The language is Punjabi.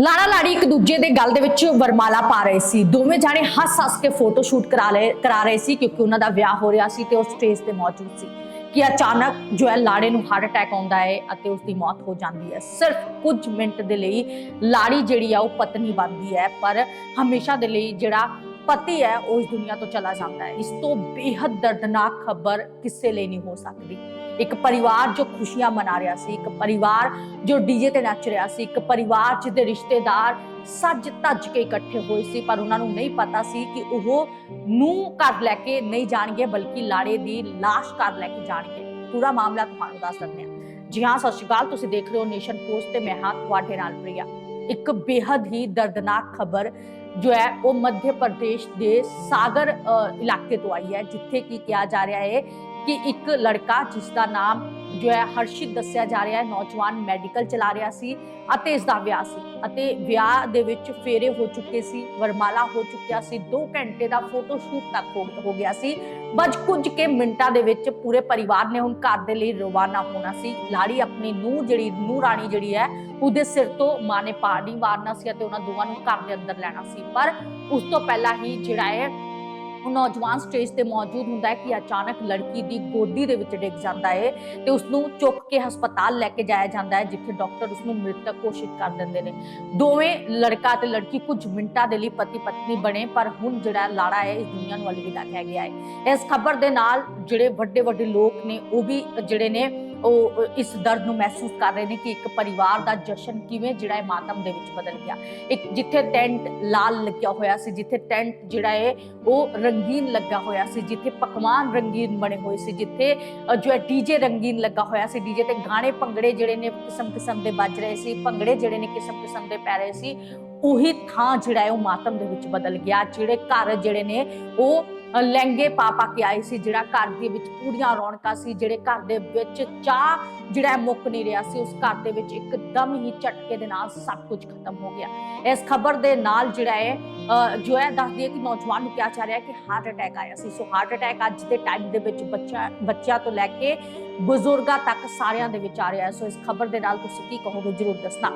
ਲਾੜਾ ਲਾੜੀ ਇੱਕ ਦੂਜੇ ਦੇ ਗਲ ਦੇ ਵਿੱਚ ਵਰਮਾਲਾ ਪਾ ਰਹੇ ਸੀ। ਦੋਵੇਂ ਜਾਣੇ ਹੱਸ-ਹੱਸ ਕੇ ਫੋਟੋ ਸ਼ੂਟ ਕਰਾ ਲਏ, ਕਰਾ ਰਹੇ ਸੀ ਕਿਉਂਕਿ ਉਹਨਾਂ ਦਾ ਵਿਆਹ ਹੋ ਰਿਹਾ ਸੀ ਤੇ ਉਹ ਸਟੇਜ ਤੇ ਮੌਜੂਦ ਸੀ ਕਿ ਅਚਾਨਕ ਜੋ ਹੈ ਲਾੜੇ ਨੂੰ ਹਾਰਟ ਅਟੈਕ ਆਉਂਦਾ ਹੈ ਅਤੇ ਉਸ ਦੀ ਮੌਤ ਹੋ ਜਾਂਦੀ ਹੈ। ਸਿਰਫ ਕੁਝ ਮਿੰਟ ਦੇ ਲਈ ਲਾੜੀ ਜਿਹੜੀ ਆ, ਉਹ ਪਤਨੀ ਬਣਦੀ ਹੈ, ਪਰ ਹਮੇਸ਼ਾ ਦੇ ਲਈ ਜਿਹੜਾ ਪਤੀ ਹੈ, ਉਹ ਇਸ ਦੁਨੀਆ ਤੋਂ ਚਲਾ ਜਾਂਦਾ ਹੈ। ਇਸ ਤੋਂ ਬੇहद ਦਰਦਨਾਕ ਖਬਰ ਕਿਸੇ ਲਈ ਨਹੀਂ ਹੋ ਸਕਦੀ। ਇੱਕ ਪਰਿਵਾਰ ਜੋ ਖੁਸ਼ੀਆਂ ਮਨਾ ਰਿਹਾ ਸੀ ਇੱਕ ਪਰਿਵਾਰ ਜੋ ਡੀਜੇ ਤੇ ਨੱਚ ਰਿਹਾ ਸੀ ਇੱਕ ਪਰਿਵਾਰ ਜਿਹਦੇ ਰਿਸ਼ਤੇਦਾਰ ਸੱਜ ਧੱਜ ਕੇ ਇਕੱਠੇ ਹੋਏ ਸੀ ਪਰ ਉਹਨਾਂ ਨੂੰ ਨਹੀਂ ਪਤਾ ਸੀ ਕਿ ਉਹ ਨੂੰ ਘਰ ਲੈ ਕੇ ਨਹੀਂ ਜਾਣਗੇ ਬਲਕਿ ਲਾੜੇ ਦੀ ਲਾਸ਼ ਘਰ ਲੈ ਕੇ ਜਾਣਗੇ। ਪੂਰਾ ਮਾਮਲਾ ਤੁਹਾਨੂੰ ਦੱਸ ਦਿੰਦੇ ਹਾਂ। ਜੀ ਹਾਂ ਸਤਿ ਸ਼੍ਰੀ ਅਕਾਲ ਤੁਸੀਂ ਦੇਖ ਰਹੇ ਹੋ ਨੇਸ਼ਨ ਪੋਸਟ ਤੇ ਮੈਂ ਹਾਂ ਤੁਹਾਡੇ ਨਾਲ ਪ੍ਰਿਆ। ਇੱਕ ਬੇहद ਹੀ ਦਰਦਨਾਕ ਖਬਰ ਜੋ ਹੈ ਉਹ ਮੱਧ ਪ੍ਰਦੇਸ਼ ਦੇ ਸਾਗਰ ਅ, ਇਲਾਕੇ ਤੋਂ ਆਈ ਹੈ ਜਿੱਥੇ ਕੀ ਕਿਹਾ ਜਾ ਰਿਹਾ ਹੈ ਕਿ ਇੱਕ ਲੜਕਾ ਜਿਸ ਦਾ ਨਾਮ ਜੋ ਹੈ ਹਰਸ਼ਿਤ ਦੱਸਿਆ ਜਾ ਰਿਹਾ ਹੈ, ਨੌਜਵਾਨ ਮੈਡੀਕਲ ਚਲਾ ਰਿਹਾ ਸੀ ਅਤੇ ਇਸ ਦਾ ਵਿਆਹ ਸੀ ਅਤੇ ਵਿਆਹ ਦੇ ਵਿੱਚ ਫੇਰੇ ਹੋ ਚੁੱਕੇ ਸੀ, ਵਰਮਾਲਾ ਹੋ ਚੁੱਕਿਆ ਸੀ 2 ਘੰਟੇ ਦਾ ਫੋਟੋ ਸ਼ੂਟ ਤੱਕ ਹੋ ਗਿਆ ਸੀ, ਬਸ ਕੁਝ ਕੇ ਮਿੰਟਾਂ ਦੇ ਵਿੱਚ ਪੂਰੇ ਪਰਿਵਾਰ ਨੇ ਹੁਣ ਘਰ ਦੇ ਲਈ ਰਵਾਨਾ ਹੋਣਾ ਸੀ, ਲਾੜੀ ਆਪਣੀ ਨੂੰਹ ਜਿਹੜੀ, ਨੂੰਹ ਰਾਣੀ ਜਿਹੜੀ ਹੈ, ਉਹਦੇ ਸਿਰ ਤੋਂ ਮਾਂ ਨੇ ਪਾਣੀ ਮਾਰਨਾ ਸੀ ਅਤੇ ਉਹਨਾਂ ਦੋਵਾਂ ਨੂੰ ਘਰ ਦੇ ਅੰਦਰ ਲੈਣਾ ਸੀ, ਪਰ ਉਸ ਤੋਂ ਪਹਿਲਾਂ ਹੀ ਜਿਹੜਾ ਹੈ ਉਹ ਨੌਜਵਾਨ ਸਟੇਜ ਤੇ ਮੌਜੂਦ ਹੁੰਦਾ ਹੈ ਕਿ ਅਚਾਨਕ ਲੜਕੀ ਦੀ ਗੋਦੀ ਦੇ ਵਿੱਚ ਡਿੱਗ ਜਾਂਦਾ ਹੈ ਤੇ ਉਸ ਨੂੰ ਚੁੱਕ ਕੇ ਹਸਪਤਾਲ ਲੈ ਕੇ ਜਾਇਆ ਜਾਂਦਾ ਹੈ, ਜਿੱਥੇ ਡਾਕਟਰ ਉਸ ਨੂੰ ਮ੍ਰਿਤਕ ਘੋਸ਼ਿਤ ਕਰ ਦਿੰਦੇ ਨੇ। ਦੋਵੇਂ ਲੜਕਾ ਤੇ ਲੜਕੀ ਕੁਝ ਮਿੰਟਾਂ ਦੇ ਲਈ ਪਤੀ ਪਤਨੀ ਬਣੇ, ਪਰ ਹੁਣ ਜਿਹੜਾ ਲਾੜਾ ਹੈ, ਇਸ ਦੁਨੀਆ ਨੂੰ ਅਲਵਿਦਾ ਕਹਿ ਗਿਆ ਹੈ। ਇਸ ਖਬਰ ਦੇ ਨਾਲ ਜਿਹੜੇ ਵੱਡੇ ਵੱਡੇ ਲੋਕ ਨੇ, ਉਹ ਵੀ ਜਿਹੜੇ ਨੇ ਉਹ ਇਸ ਦਰਦ ਨੂੰ ਮਹਿਸੂਸ ਕਰ ਰਹੇ ਨੇ ਕਿ ਇੱਕ ਪਰਿਵਾਰ ਦਾ ਜਸ਼ਨ ਕਿਵੇਂ ਜਿਹੜਾ ਹੈ ਮਾਤਮ ਦੇ ਵਿੱਚ ਬਦਲ ਗਿਆ। ਇੱਕ ਜਿੱਥੇ ਟੈਂਟ ਲਾਲ ਲੱਗਿਆ ਹੋਇਆ ਸੀ, ਜਿੱਥੇ ਟੈਂਟ ਜਿਹੜਾ ਹੈ ਉਹ ਰੰਗੀਨ ਲੱਗਾ ਹੋਇਆ ਸੀ, ਜਿੱਥੇ ਪਕਵਾਨ ਰੰਗੀਨ ਬਣੇ ਹੋਏ ਸੀ, ਜਿੱਥੇ ਜੋ ਹੈ ਡੀਜੇ ਰੰਗੀਨ ਲੱਗਾ ਹੋਇਆ ਸੀ ਡੀਜੇ ਤੇ ਗਾਣੇ ਭੰਗੜੇ ਜਿਹੜੇ ਨੇ ਕਿਸਮ ਕਿਸਮ ਦੇ ਵੱਜ ਰਹੇ ਸੀ, ਭੰਗੜੇ ਜਿਹੜੇ ਨੇ ਕਿਸਮ ਕਿਸਮ ਦੇ ਪੈ ਰਹੇ ਸੀ, ਉਹੀ ਥਾਂ ਜਿਹੜਾ ਹੈ ਉਹ ਮਾਤਮ ਦੇ ਵਿੱਚ ਬਦਲ ਗਿਆ, ਜਿਹੜੇ ਘਰ ਜਿਹੜੇ ਨੇ ਉਹ ਲਹਿੰਗੇ ਪਾ ਪਾ ਕੇ ਆਏ ਸੀ ਜਿਹੜਾ ਘਰ ਦੇ ਵਿੱਚ ਪੂਰੀਆਂ ਰੌਣਕਾਂ ਸੀ ਜਿਹੜੇ ਘਰ ਦੇ ਵਿੱਚ ਚਾਹ ਜਿਹੜਾ ਮੁੱਕ ਨਹੀਂ ਰਿਹਾ ਸੀ ਉਸ ਘਰ ਦੇ ਵਿੱਚ ਇੱਕਦਮ ਹੀ ਝਟਕੇ ਦੇ ਨਾਲ ਸਭ ਕੁਝ ਖਤਮ ਹੋ ਗਿਆ। ਇਸ ਖਬਰ ਦੇ ਨਾਲ ਜਿਹੜਾ ਹੈ ਅ, ਜੋ ਹੈ ਦੱਸਦੀ ਹੈ ਕਿ ਨੌਜਵਾਨ ਨੂੰ ਕਿਹਾ ਜਾ ਰਿਹਾ ਕਿ ਹਾਰਟ ਅਟੈਕ ਆਇਆ ਸੀ। ਸੋ ਹਾਰਟ ਅਟੈਕ ਅੱਜ ਦੇ ਟਾਈਮ ਦੇ ਵਿੱਚ ਬੱਚਾ ਬੱਚਿਆਂ ਤੋਂ ਲੈ ਕੇ ਬਜ਼ੁਰਗਾਂ ਤੱਕ ਸਾਰਿਆਂ ਦੇ ਵਿੱਚ ਆ ਰਿਹਾ ਹੈ। ਸੋ ਇਸ ਖਬਰ ਦੇ ਨਾਲ ਤੁਸੀਂ ਕੀ ਕਹੋਗੇ ਜਰੂਰ ਦੱਸਣਾ।